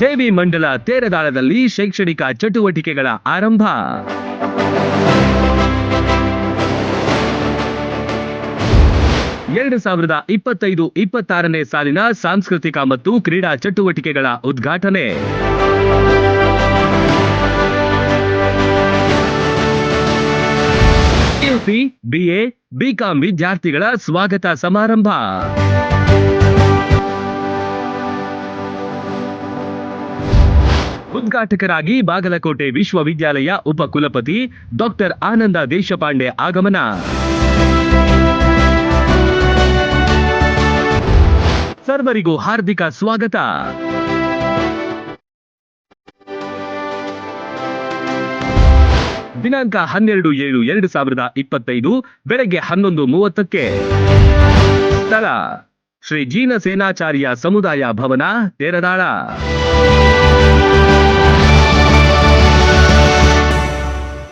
ಸೇವಿ ಮಂಡಲ ತೇರದಾಳದಲ್ಲಿ ಶೈಕ್ಷಣಿಕ ಚಟುವಟಿಕೆಗಳ ಆರಂಭ. ಎರಡು ಸಾವಿರದ ಇಪ್ಪತ್ತೈದು ಇಪ್ಪತ್ತಾರನೇ ಸಾಲಿನ ಸಾಂಸ್ಕೃತಿಕ ಮತ್ತು ಕ್ರೀಡಾ ಚಟುವಟಿಕೆಗಳ ಉದ್ಘಾಟನೆ. ಬಿಎ, ಬಿಕಾಂ ವಿದ್ಯಾರ್ಥಿಗಳ ಸ್ವಾಗತ ಸಮಾರಂಭ. ಉದ್ಘಾಟಕರಾಗಿ ಬಾಗಲಕೋಟೆ ವಿಶ್ವವಿದ್ಯಾಲಯ ಉಪಕುಲಪತಿ ಡಾಕ್ಟರ್ ಆನಂದ ದೇಶಪಾಂಡೆ ಆಗಮನ. ಸರ್ವರಿಗೂ ಹಾರ್ದಿಕ ಸ್ವಾಗತ. ದಿನಾಂಕ ಹನ್ನೆರಡು ಏಳು ಎರಡು ಸಾವಿರದ ಇಪ್ಪತ್ತೈದು ಬೆಳಗ್ಗೆ ಹನ್ನೊಂದು ಮೂವತ್ತಕ್ಕೆ. ಸ್ಥಳ ಶ್ರೀ ಜೀನ ಸೇನಾಚಾರ್ಯ ಸಮುದಾಯ ಭವನ, ತೇರದಾಳ.